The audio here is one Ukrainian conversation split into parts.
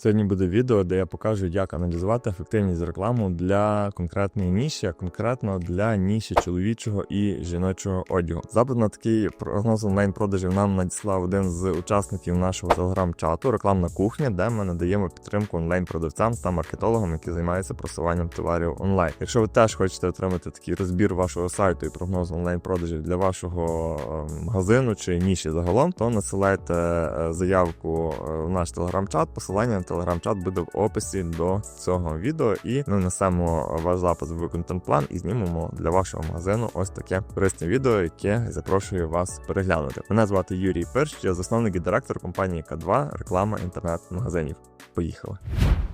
Сьогодні буде відео, де я покажу, як аналізувати ефективність реклами для конкретної ніші, а конкретно для ніші чоловічого і жіночого одягу. Запит на такий прогноз онлайн продажів нам надіслав один з учасників нашого телеграм-чату Рекламна кухня, де ми надаємо підтримку онлайн-продавцям та маркетологам, які займаються просуванням товарів онлайн. Якщо ви теж хочете отримати такий розбір вашого сайту і прогноз онлайн-продажів для вашого е, магазину чи ніші загалом, то насилайте е, заявку е, в наш телеграм-чат. Посилання телеграм-чат буде в описі до цього відео, і ми внесемо ваш запис в контент-план і знімемо для вашого магазину ось таке корисне відео, яке запрошую вас переглянути. Мене звати Юрій Перш, я засновник і директор компанії К2 реклама інтернет-магазинів. Поїхали.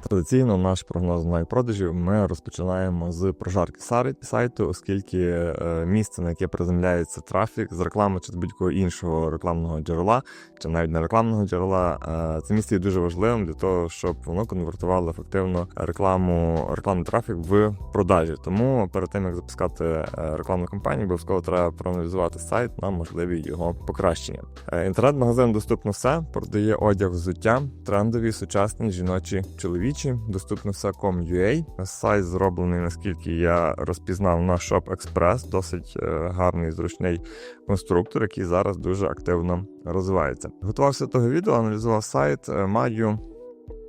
Традиційно наш прогноз онлайн-продажів ми розпочинаємо з прожарки сайту, оскільки е, місце, на яке приземляється трафік з реклами чи з будь-якого іншого рекламного джерела, чи навіть не рекламного джерела, е, це місце є дуже важливим для того, щоб воно конвертувало ефективно рекламу, рекламний трафік в продажі. Тому перед тим як запускати е, рекламну кампанію, обов'язково треба проаналізувати сайт на можливі його покращення. Інтернет-магазин доступно все, продає одяг, взуття, трендові, сучасні, жіночі, чоловічі. Доступно все com.ua. Сайт зроблений, наскільки я розпізнав на Shop Express. Досить е, гарний зручний конструктор, який зараз дуже активно розвивається. Готувався до того відео, аналізував сайт. е, Маю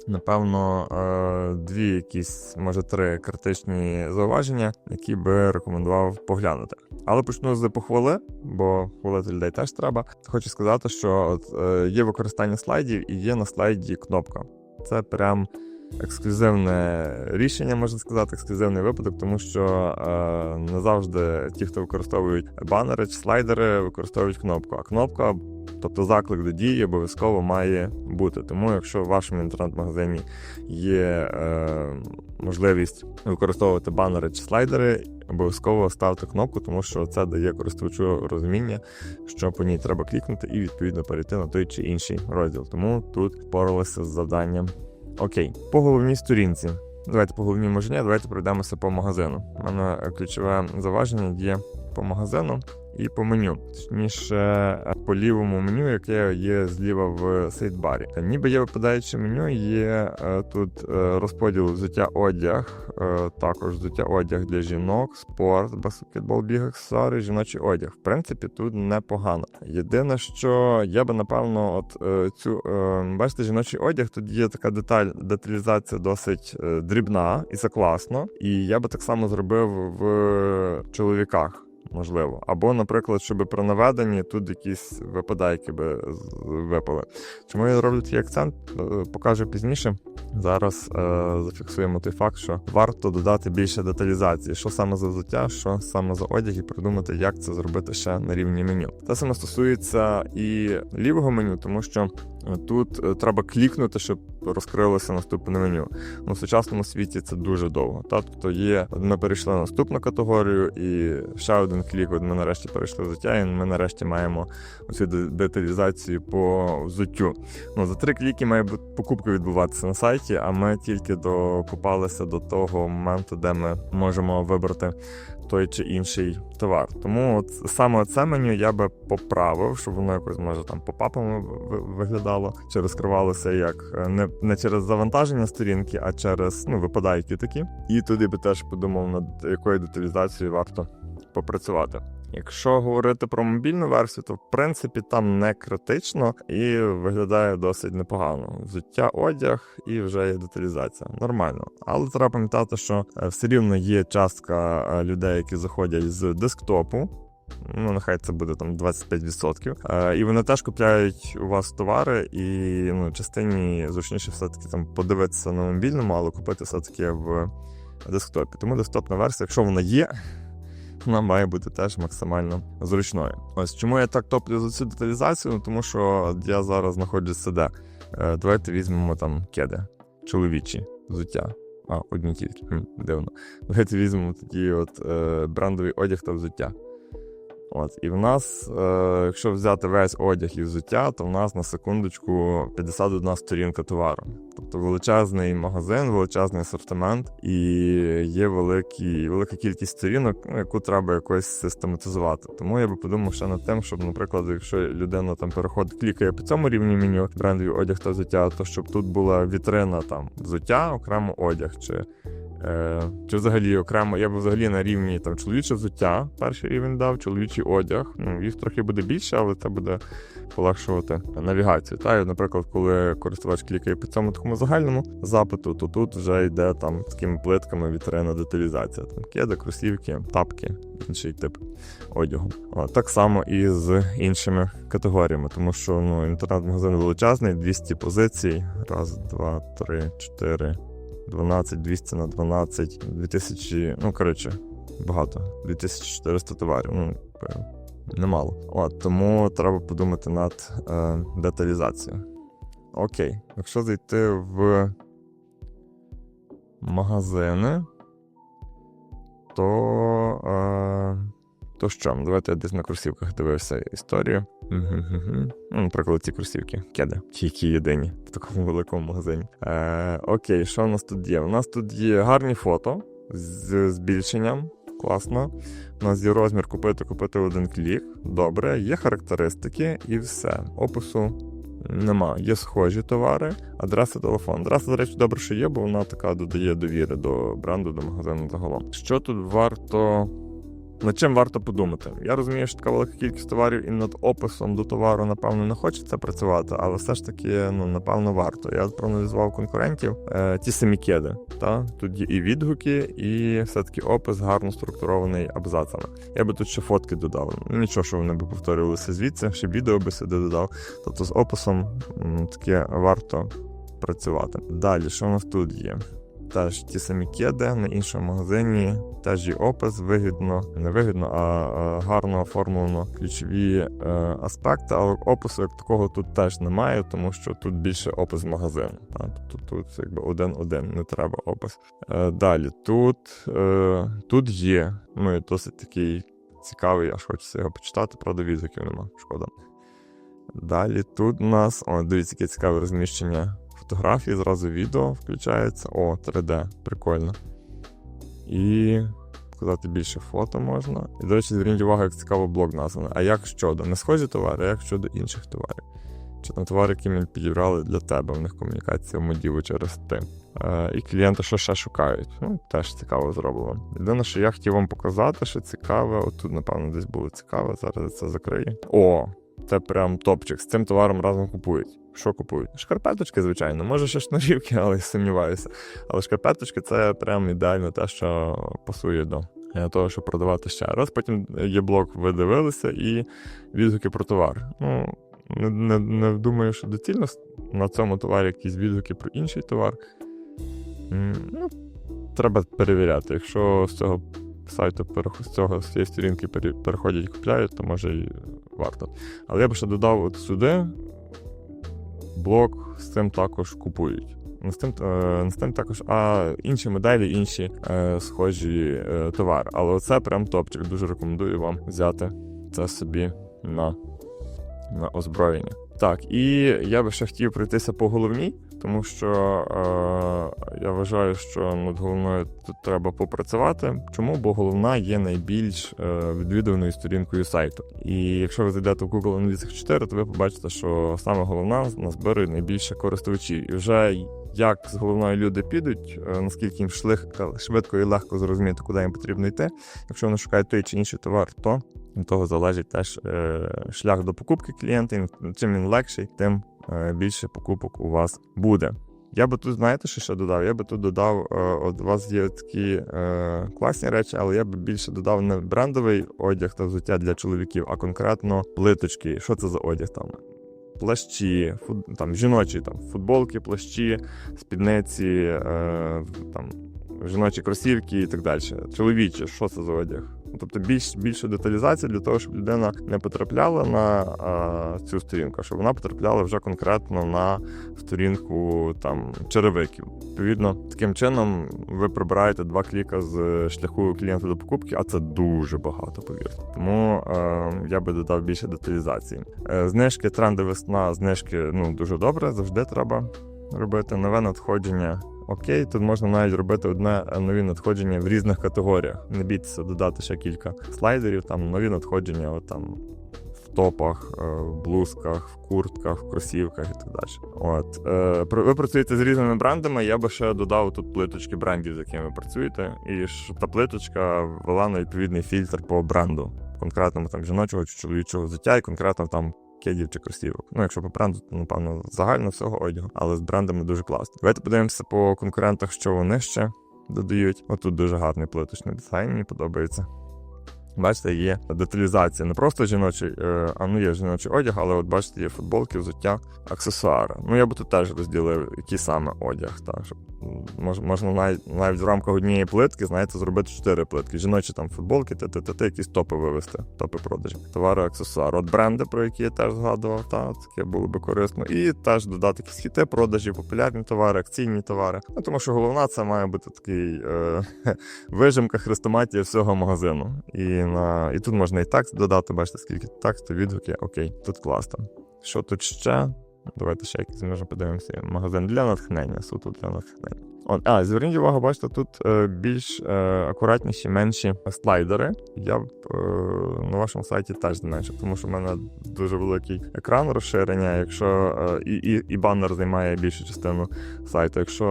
напевно е, дві якісь, може три критичні зауваження, які би рекомендував поглянути. Але почну з похвали, бо хвалити людей теж треба. Хочу сказати, що от, є використання слайдів і є на слайді кнопка. Це прям ексклюзивне рішення, можна сказати, ексклюзивний випадок, тому що е, не завжди ті, хто використовують банери чи слайдери, використовують кнопку. А кнопка, тобто заклик до дії, обов'язково має бути. Тому, якщо в вашому інтернет-магазині є е, можливість використовувати банери чи слайдери, обов'язково ставте кнопку, тому що це дає користувачу розуміння, що по ній треба клікнути і відповідно перейти на той чи інший розділ. Тому тут впоралися з завданням. Окей, по головній сторінці. Давайте по головній можні, давайте пройдемося по магазину. У мене ключове заваження є по магазину і по меню. Точніше, по лівому меню, яке є зліва в сейтбарі. Ніби є випадаюче меню, є е, тут е, розподіл взуття одяг, е, також взуття одяг для жінок, спорт, баскетбол, біг, аксесуари, жіночий одяг. В принципі, тут непогано. Єдине, що я би напевно, от е, цю е, бачите, жіночий одяг, тут є така деталь, деталізація досить е, дрібна, і це класно. І я би так само зробив в чоловіках. Можливо, або, наприклад, щоб при наведенні тут якісь випадайки би випали. Чому я роблю цей акцент? Е, Покажу пізніше. Зараз е, зафіксуємо той факт, що варто додати більше деталізації, що саме за взуття, що саме за одяг, і придумати, як це зробити ще на рівні меню. Те саме стосується і лівого меню, тому що тут е, треба клікнути, щоб розкрилося наступне меню. Ну, в сучасному світі це дуже довго. Та тобто є, ми перейшли на наступну категорію, і ще один клік. От ми нарешті перейшли взуття, і ми нарешті маємо оцю деталізацію по взуттю. Ну за три кліки має бути покупка відбуватися на сайті, а ми тільки докупалися до того моменту, де ми можемо вибрати той чи інший товар. Тому от саме це меню я би поправив, щоб воно якось може там попапами папам виглядало, чи розкривалося як е, не, не через завантаження сторінки, а через ну випадайки такі. І туди би теж подумав, над якою деталізацією варто попрацювати. Якщо говорити про мобільну версію, то в принципі там не критично і виглядає досить непогано. Взуття, одяг і вже є деталізація. Нормально. Але треба пам'ятати, що е, все рівно є частка е, людей, які заходять з десктопу. Ну, нехай це буде там 25%. Е, і вони теж купляють у вас товари, і ну, частині зручніше все-таки там подивитися на мобільному, але купити все-таки в десктопі. Тому десктопна версія, якщо вона є, вона має бути теж максимально зручною. Ось чому я так топлю за цю деталізацію? Ну, тому що я зараз знаходжуся де. Давайте візьмемо там кеди, чоловічі взуття. А, одні тільки. Дивно. Давайте візьмемо тоді от е, брендовий одяг та взуття. От, і в нас, е, якщо взяти весь одяг і взуття, то в нас на секундочку 51 сторінка товару. Тобто величезний магазин, величезний асортимент, і є великі, велика кількість сторінок, ну, яку треба якось систематизувати. Тому я би подумав ще над тим, щоб, наприклад, якщо людина там переходить, клікає по цьому рівні меню брендовий одяг та взуття, то щоб тут була вітрина там взуття, окремо одяг чи. Е, чи взагалі окремо, я б взагалі на рівні там чоловіче взуття, перший рівень дав, чоловічий одяг. Ну, їх трохи буде більше, але це буде полегшувати навігацію. Та, наприклад, коли користувач клікає по цьому такому загальному запиту, то тут вже йде там такими плитками вітрина деталізація. Там кеди, кросівки, тапки, інший тип одягу. О, так само і з іншими категоріями, тому що ну, інтернет-магазин величезний, 200 позицій. Раз, два, три, чотири. 12, 200 на 12, 2000, ну коротше, багато. 2400 товарів. Ну, немало. От, тому треба подумати над е, деталізацією. Окей, якщо зайти в магазини, то. Е, то що? Давайте я десь на кросівках дивився історію. Ну, наприклад, ці кросівки, кеди, ті, які єдині в такому великому магазині. Е, Окей, що у нас тут є? У нас тут є гарні фото з збільшенням. Класно. У нас є розмір купити, купити один клік. Добре, є характеристики і все. Опису нема. Є схожі товари, адреса, телефон. Адреса, до речі, добре, що є, бо вона така додає довіри до бренду, до магазину загалом. Що тут варто над чим варто подумати? Я розумію, що така велика кількість товарів і над описом до товару, напевно, не хочеться працювати, але все ж таки, ну напевно, варто. Я проаналізував конкурентів е, ті самі кеди. Та тут є і відгуки, і все-таки опис гарно структурований абзацами. Я би тут ще фотки додав. Ну, Нічого, що вони би повторювалися звідси, ще відео би сюди додав. Тобто з описом таке варто працювати. Далі, що у нас тут є? Теж ті самі кеди на іншому магазині, теж є опис, вигідно, не вигідно, а, гарно оформлено ключові е, аспекти, але опису як такого тут теж немає, тому що тут більше опис магазину. Так? Тобто тут якби один-один, не треба опис. Е, далі тут, е, тут є, ну і досить такий цікавий, аж хочеться його почитати, правда, відгуків нема, шкода. Далі тут у нас, о, дивіться, яке цікаве розміщення фотографії, зразу відео включається. О, 3D, прикольно. І показати більше фото можна. І, до речі, зверніть увагу, як цікаво блок названий. А як щодо? Не схожі товари, а як щодо інших товарів. Чи там товари, які ми підібрали для тебе, в них комунікація модіву через ти. Е, і клієнти що ще шукають. Ну, теж цікаво зроблено. Єдине, що я хотів вам показати, що цікаве. Отут, напевно, десь було цікаве, зараз це закрию. О, це прям топчик. З цим товаром разом купують. Що купують? Шкарпеточки, звичайно, може ще шнурівки, але сумніваюся. Але шкарпеточки це прям ідеально те, що пасує до того, щоб продавати ще раз. Потім є блок, ви дивилися, і відгуки про товар. Ну, не, не, не думаю, що доцільно на цьому товарі якісь відгуки про інший товар. Ну, треба перевіряти. Якщо з цього сайту з цього з цієї сторінки переходять і купляють, то може і варто. Але я б ще додав от сюди блок з цим також купують. З тим, е, також, а інші моделі, інші е, схожі е, товари. Але оце прям топчик. Дуже рекомендую вам взяти це собі на, на озброєння. Так, і я би ще хотів пройтися по головній, тому що е, я вважаю, що над головною тут треба попрацювати. Чому? Бо головна є найбільш е, відвідуваною сторінкою сайту. І якщо ви зайдете в Google Analytics 4, то ви побачите, що саме головна назбирує найбільше користувачів. І вже як з головною люди підуть, е, наскільки їм швидко і легко зрозуміти, куди їм потрібно йти. Якщо вони шукають той чи інший товар, то від того залежить теж е, шлях до покупки клієнта. Чим він легший, тим більше покупок у вас буде. Я би тут, знаєте, що ще додав? Я би тут додав, е, от у вас є такі е, класні речі, але я би більше додав не брендовий одяг та взуття для чоловіків, а конкретно плиточки. Що це за одяг там? Плащі, фут, там жіночі там, футболки, плащі, спідниці, е, там, жіночі кросівки і так далі. Чоловічі, що це за одяг? Тобто більш більше деталізації для того, щоб людина не потрапляла на а, цю сторінку, а щоб вона потрапляла вже конкретно на сторінку там черевиків. Відповідно, таким чином ви прибираєте два кліка з шляху клієнта до покупки, а це дуже багато, повірте. Тому е, я би додав більше деталізації. Е, знижки, тренди весна, знижки ну дуже добре, завжди треба робити нове надходження. Окей, тут можна навіть робити одне е, нові надходження в різних категоріях. Не бійтеся додати ще кілька слайдерів, там нові надходження, от там в топах, е, в блузках, в куртках, в кросівках і так далі. От е, ви працюєте з різними брендами. Я би ще додав тут плиточки брендів, з якими ви працюєте, і щоб та плиточка ввела на відповідний фільтр по бренду, конкретному там жіночого чи чоловічого взуття, і конкретно там. Кедів чи кросівок. Ну, якщо по бренду, то напевно загально всього одягу, але з брендами дуже класно. Давайте подивимося по конкурентах, що вони ще додають. Отут дуже гарний плиточний дизайн, мені подобається. Бачите, є деталізація не просто жіночий, е, а ну є жіночий одяг, але от бачите, є футболки, взуття, аксесуари. Ну я би тут теж розділив, який саме одяг. Так, щоб мож, можна навіть, навіть в рамках однієї плитки, знаєте, зробити чотири плитки. Жіночі там футболки, т-т-т, якісь топи вивести, топи продажі, товари, аксесуари. От бренди, про які я теж згадував, та таке було би корисно. І теж додати якісь хіти продажі, популярні товари, акційні товари. Ну тому що головна це має бути такий е, вижимка хрестоматія всього магазину. І на і тут можна і текст додати, бачите, скільки тексту, відгуки. Окей, тут класно. Що тут ще? Давайте ще якийсь можна подивимося. Магазин для натхнення, суто для натхнення. От, а, зверніть увагу, бачите, тут е, більш е, акуратніші, менші слайдери. Я б е, на вашому сайті теж зменшив, тому що в мене дуже великий екран розширення. Якщо е, і, і, і банер займає більшу частину сайту. Якщо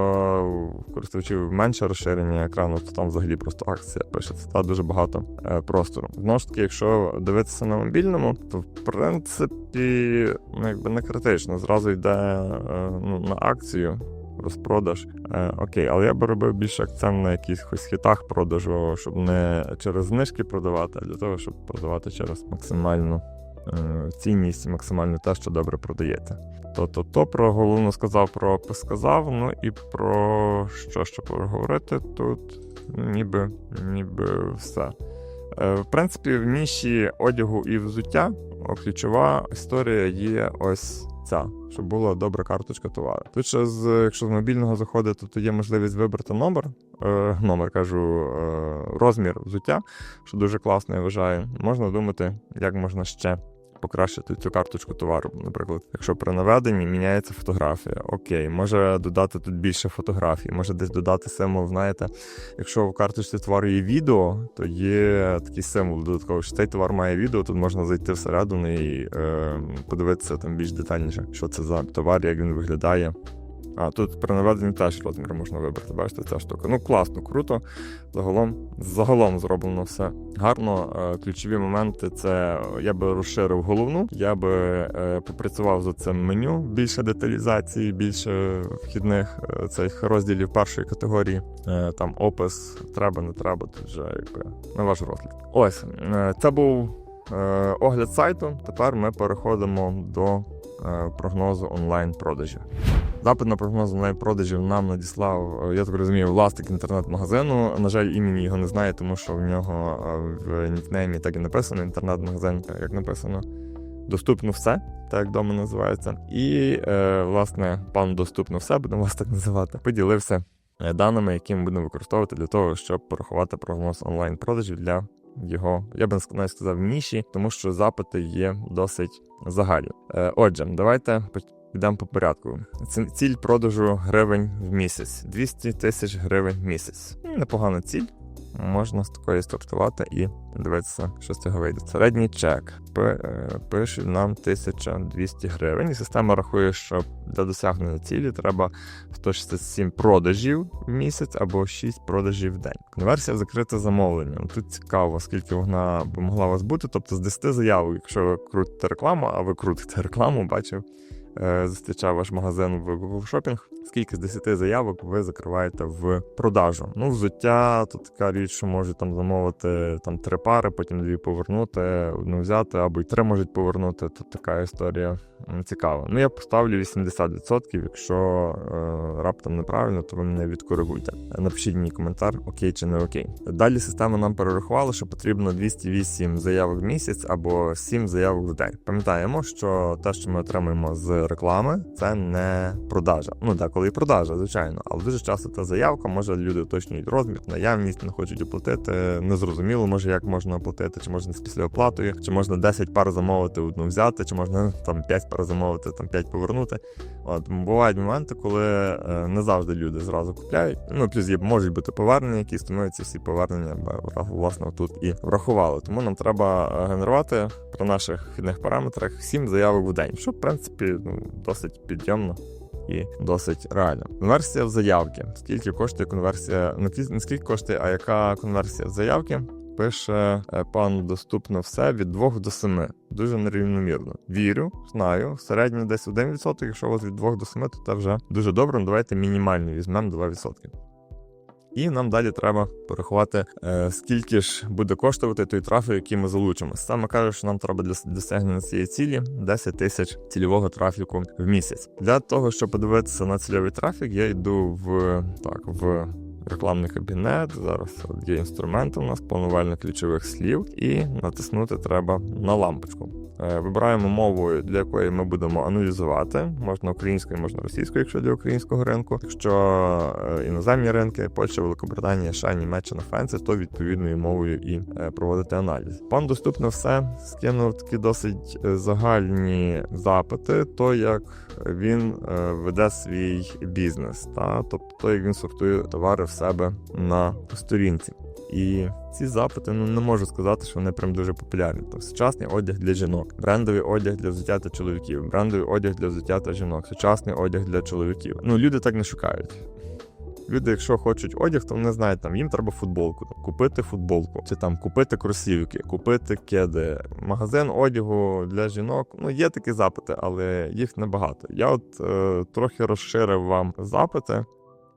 у користувачів менше розширення екрану, то там взагалі просто акція пишеться. Та дуже багато е, простору. Знову ж таки, якщо дивитися на мобільному, то в принципі ну, якби не критично. Зразу йде е, ну, на акцію. Розпродаж. Е, окей, але я би робив більше акцент на якихось хітах продажу, щоб не через знижки продавати, а для того, щоб продавати через максимальну е, цінність, максимально те, що добре продається. То, то, про головну сказав, про опис сказав. Ну і про що ще поговорити тут, ніби, ніби все. Е, в принципі, в ніші одягу і взуття ключова історія є ось ця, щоб була добра карточка товару. Тут ще з, якщо з мобільного заходити, то є можливість вибрати номер, е, номер кажу, е, розмір взуття, що дуже класно, я вважаю. Можна думати, як можна ще покращити цю карточку товару. Наприклад, якщо при наведенні міняється фотографія, окей, може додати тут більше фотографій, може десь додати символ. Знаєте, якщо в карточці товару є відео, то є такий символ додатковий, що цей товар має відео, тут можна зайти всередину і е, подивитися там більш детальніше, що це за товар, як він виглядає. А тут при наведенні теж розмір можна вибрати. Бачите, ця штука. Ну класно, круто. Загалом, загалом зроблено все гарно. Е, Ключові моменти це я би розширив головну, я би е, попрацював за цим меню, більше деталізації, більше вхідних е, цих розділів першої категорії. Там опис треба, не треба, тут вже якби на ваш розгляд. Ось це був огляд сайту. Тепер ми переходимо до прогнозу онлайн-продажів. Запит на прогноз онлайн-продажів нам надіслав, е, я так розумію, власник інтернет-магазину. На жаль, імені його не знає, тому що в нього е, в нікнеймі так і написано інтернет-магазин, як написано. Доступно все, так як дома називається. І, е, власне, пан доступно все, будемо вас так називати, поділився е, даними, які ми будемо використовувати для того, щоб порахувати прогноз онлайн-продажів для його, я би навіть сказав, ніші, тому що запити є досить загальні. Е, Отже, давайте Підемо по порядку. Ці- Ціль продажу гривень в місяць. 200 тисяч гривень в місяць. Непогана ціль. Можна з такої стартувати і дивитися, що з цього вийде. Середній чек е, пише нам 1200 гривень. І система рахує, що для досягнення цілі треба 167 продажів в місяць або 6 продажів в день. Конверсія в закрите замовлення. Ну, Тут цікаво, скільки вона могла у вас бути. Тобто з 10 заявок, якщо ви крутите рекламу, а ви крутите рекламу, бачив. е, Зустрічав ваш магазин в Google Shopping, скільки з 10 заявок ви закриваєте в продажу. Ну, взуття то така річ, що можуть там замовити там три пари, потім дві повернути, одну взяти, або й три можуть повернути. То така історія цікава. Ну я поставлю 80%, Якщо е, раптом неправильно, то ви мене відкоригуйте. Напишіть мені коментар, окей чи не окей. Далі система нам перерахувала, що потрібно 208 заявок в місяць або 7 заявок в день. Пам'ятаємо, що те, що ми отримуємо з реклами, це не продажа. Ну так, коли і продажа, звичайно, але дуже часто та заявка, може люди уточнюють розмір, наявність, не хочуть оплатити. Незрозуміло, може як можна оплатити, чи можна з післяоплатою, чи можна 10 пар замовити, одну взяти, чи можна там 5 пар замовити, там 5 повернути. От бувають моменти, коли е, не завжди люди зразу купляють. Ну плюс є можуть бути повернення, які становляться всі повернення, власне тут і врахували. Тому нам треба е, генерувати при наших вхідних параметрах 7 заявок в день, що в принципі ну, досить підйомно. І досить реально. Конверсія в заявки. Скільки коштує конверсія? Не кі- скільки коштує, а яка конверсія в заявки? Пише е, пан доступно все від 2 до 7. Дуже нерівномірно. Вірю, знаю. В десь 1%, якщо у вас від 2 до 7, то це вже дуже добре. Ну, давайте мінімально візьмемо 2%. І нам далі треба порахувати, е, скільки ж буде коштувати той трафік, який ми залучимо. Саме каже, що нам треба для досягнення цієї цілі 10 тисяч цільового трафіку в місяць. Для того, щоб подивитися на цільовий трафік, я йду в так в. Рекламний кабінет, зараз є інструмент у нас, планувальник ключових слів, і натиснути треба на лампочку. Е, Вибираємо мову, для якої ми будемо аналізувати. Можна українською, можна російською, якщо для українського ринку. Якщо е, іноземні ринки, Польща, Великобританія, США, Німеччина, Франція, то відповідною мовою і е, проводити аналіз. Пан доступно все скинув такі досить загальні запити, то як він веде свій бізнес, та тобто то, як він сортує товари в себе на сторінці. І ці запити ну не можу сказати, що вони прям дуже популярні. Тобто сучасний одяг для жінок, брендовий одяг для взуття та чоловіків, брендовий одяг для взуття та жінок, сучасний одяг для чоловіків. Ну люди так не шукають. Люди, якщо хочуть одяг, то вони знають, там їм треба футболку, там, купити футболку, чи там купити кросівки, купити кеди. Магазин одягу для жінок. Ну є такі запити, але їх небагато. Я от е, трохи розширив вам запити.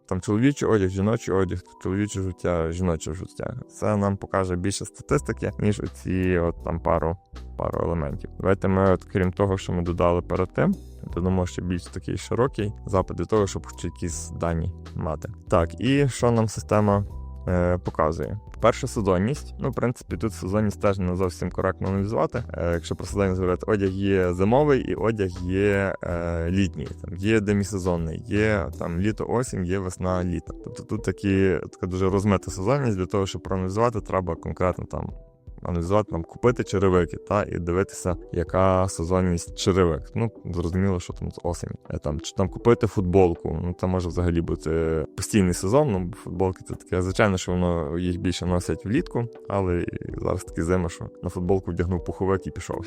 Там чоловічий одяг, жіночий одяг, чоловіче життя, жіноче життя. Це нам покаже більше статистики, ніж оці от там пару, пару елементів. Давайте ми, от, крім того, що ми додали перед тим, додамо ще більш такий широкий запит для того, щоб хоч якісь дані мати. Так, і що нам система е, показує? Перша сезонність. Ну, в принципі, тут сезонність теж не зовсім коректно аналізувати. Е, якщо про сезонність говорити, одяг є зимовий і одяг є е, літній. Там є демісезонний, є там літо-осінь, є весна-літо. Тобто тут такі така дуже розмита сезонність. Для того, щоб проаналізувати, треба конкретно там. Аналізувати там купити черевики та і дивитися, яка сезонність черевик. Ну зрозуміло, що там з осені. Е, Там чи там купити футболку. Ну це може взагалі бути постійний сезон. Ну футболки це таке. Звичайно, що воно їх більше носять влітку, але зараз такі зима, що на футболку вдягнув пуховик і пішов.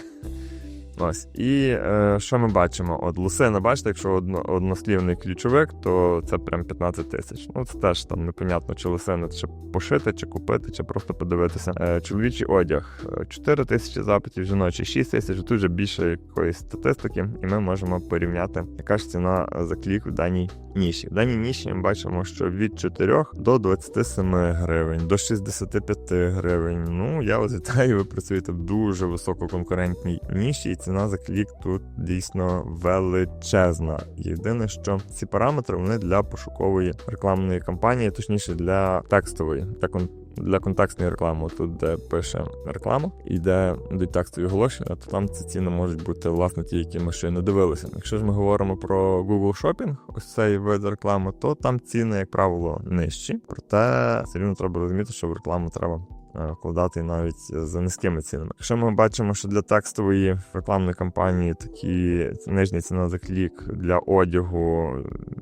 Ось. І е, що ми бачимо? От лусина, бачите, якщо одно, однослівний ключовик, то це прям 15 тисяч. Ну це теж там непонятно, чи лусина чи пошити, чи купити, чи просто подивитися. Е, чоловічий одяг 4 тисячі запитів, жіночий 6 тисяч. Тут вже більше якоїсь статистики, і ми можемо порівняти, яка ж ціна за клік в даній ніші. В даній ніші ми бачимо, що від 4 до 27 гривень, до 65 гривень. Ну я вас вітаю, ви працюєте в дуже висококонкурентній ніші, і ціна за клік тут дійсно величезна. Єдине, що ці параметри вони для пошукової рекламної кампанії, точніше для текстової, для кон- для контекстної реклами. Тут де пише реклама, і де йдуть текстові оголошення, то там ці ціни можуть бути власне ті, які ми ще не дивилися. Якщо ж ми говоримо про Google Shopping, ось цей вид реклами, то там ціни, як правило, нижчі. Проте все рівно треба розуміти, що в рекламу треба вкладати навіть за низькими цінами. Якщо ми бачимо, що для текстової рекламної кампанії такі нижня ціна за клік для одягу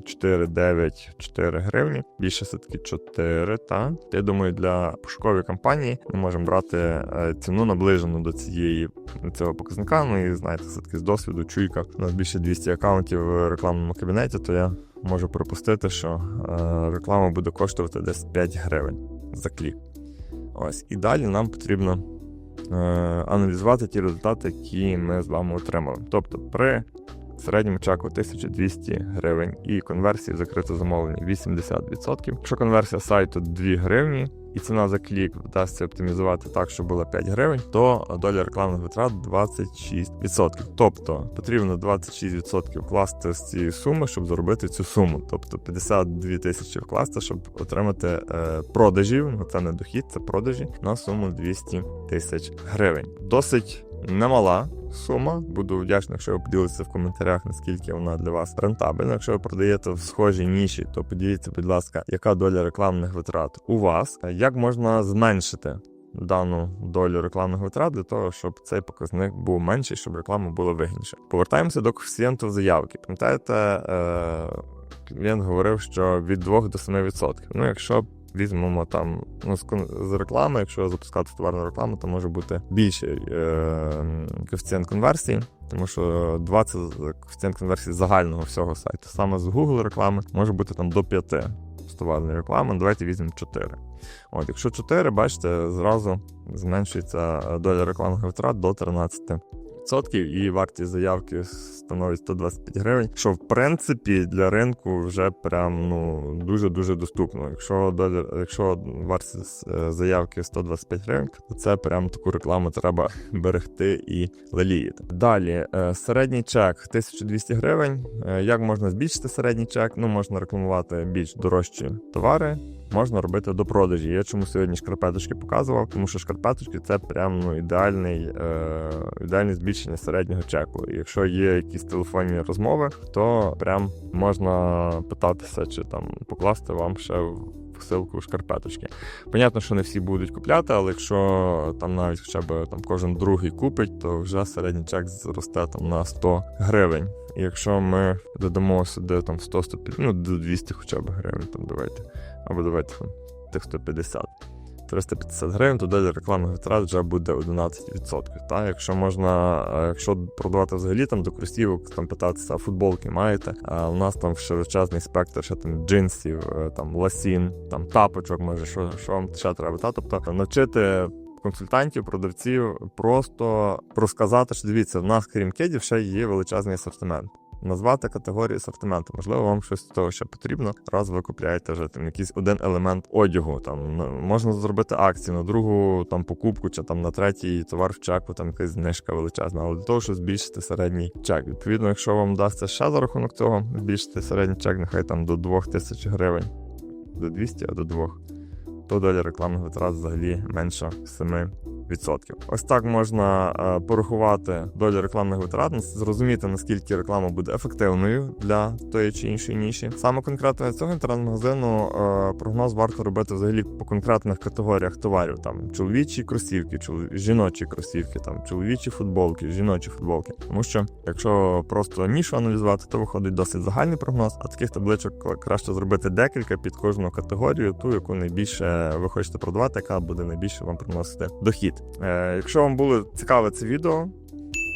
4, 9, 4 гривні, більше все-таки 4, та я думаю, для пошукової кампанії ми можемо брати е, ціну наближену до цієї цього показника. Ну і знаєте, все-таки з досвіду чуйка. У нас більше 200 аккаунтів в рекламному кабінеті, то я можу припустити, що е, реклама буде коштувати десь 5 гривень за клік. Ось і далі нам потрібно е, аналізувати ті результати, які ми з вами отримали. Тобто, при в середньому чеку 1200 гривень і конверсії закрите замовлення 80%. Якщо конверсія сайту 2 гривні. І ціна за клік вдасться оптимізувати так, щоб було 5 гривень, то доля рекламних витрат 26%. Тобто потрібно 26% вкласти з цієї суми, щоб заробити цю суму. Тобто 52 тисячі вкласти, щоб отримати е, продажів. Ну це не дохід, це продажі на суму 200 тисяч гривень. Досить немала. Сума, буду вдячний, якщо ви поділитеся в коментарях, наскільки вона для вас рентабельна. Якщо ви продаєте в схожій ніші, то поділіться, будь ласка, яка доля рекламних витрат у вас, як можна зменшити дану долю рекламних витрат для того, щоб цей показник був менший, щоб реклама була вигідніша. Повертаємося до коефіцієнту заявки. Пам'ятаєте, е- клієнт говорив, що від 2 до 7%. Ну, якщо Візьмемо там ну, з, реклами, якщо запускати товарну рекламу, то може бути більший е- коефіцієнт конверсії, тому що 20 коефіцієнт конверсії загального всього сайту. Саме з Google реклами може бути там до 5 з товарної реклами. Давайте візьмемо 4. От, якщо 4, бачите, зразу зменшується доля рекламних витрат до 13 відсотків, і вартість заявки становить 125 гривень, що в принципі для ринку вже прям ну дуже дуже доступно. Якщо доля, якщо вартість е, заявки 125 гривень, то це прям таку рекламу треба берегти і леліяти. Далі е, середній чек 1200 гривень. Е, Як можна збільшити середній чек? Ну можна рекламувати більш дорожчі товари. Можна робити до продажі. Я чому сьогодні шкарпеточки показував, тому що шкарпеточки це прям ну, ідеальний, е, ідеальне збільшення середнього чеку. І якщо є якісь телефонні розмови, то прям можна питатися, чи там покласти вам ще посилку шкарпеточки. Понятно, що не всі будуть купляти, але якщо там навіть хоча б там кожен другий купить, то вже середній чек зросте там на 100 гривень. І якщо ми додамо сюди там 100 150 ну до 200 хоча б гривень, там давайте. Або давайте там тих 150. 350 гривень, то доля рекламних витрат вже буде 11%. Та? Якщо можна, е, якщо продавати взагалі там до кросівок, там питатися, футболки маєте. А у нас там широчезний спектр ще там джинсів, е, там ласін, там тапочок, може, що, що вам ще треба. Та? Тобто навчити. Консультантів, продавців просто розказати, що дивіться, в нас, крім кедів, ще є величезний асортимент. Назвати категорії асортименту. Можливо, вам щось з того ще потрібно. Раз ви купляєте вже там якийсь один елемент одягу. Там можна зробити акцію на другу там покупку, чи там на третій товар в чеку, там якась знижка величезна. Але для того, щоб збільшити середній чек. Відповідно, якщо вам вдасться ще за рахунок цього збільшити середній чек, нехай там до 2000 гривень, до 200, а до 2 то доля рекламних витрат взагалі менша 7%. Ось так можна е, порахувати долю рекламних витрат, зрозуміти наскільки реклама буде ефективною для тої чи іншої ніші. Саме конкретно для цього інтернет-магазину е, прогноз варто робити взагалі по конкретних категоріях товарів: там чоловічі кросівки, жіночі кросівки, там чоловічі футболки, жіночі футболки. Тому що якщо просто нішу аналізувати, то виходить досить загальний прогноз. А таких табличок краще зробити декілька під кожну категорію, ту, яку найбільше ви хочете продавати, яка буде найбільше вам приносити дохід. Е, Якщо вам було цікаве це відео.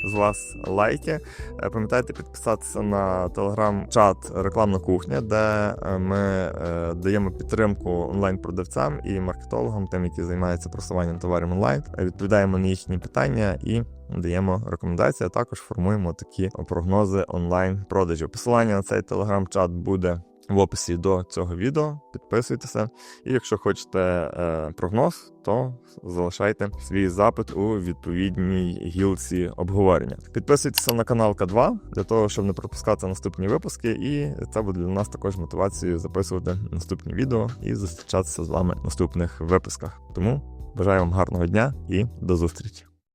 З вас лайки. Е, Пам'ятайте підписатися на телеграм-чат Рекламна кухня, де е, ми е, даємо підтримку онлайн-продавцям і маркетологам, тим, які займаються просуванням товарів онлайн. Відповідаємо на їхні питання і даємо рекомендації. А також формуємо такі прогнози онлайн-продажів. Посилання на цей телеграм-чат буде в описі до цього відео. Підписуйтеся. І якщо хочете е, прогноз, то залишайте свій запит у відповідній гілці обговорення. Підписуйтеся на канал К2 для того, щоб не пропускати наступні випуски, і це буде для нас також мотивацією записувати наступні відео і зустрічатися з вами в наступних випусках. Тому бажаю вам гарного дня і до зустрічі!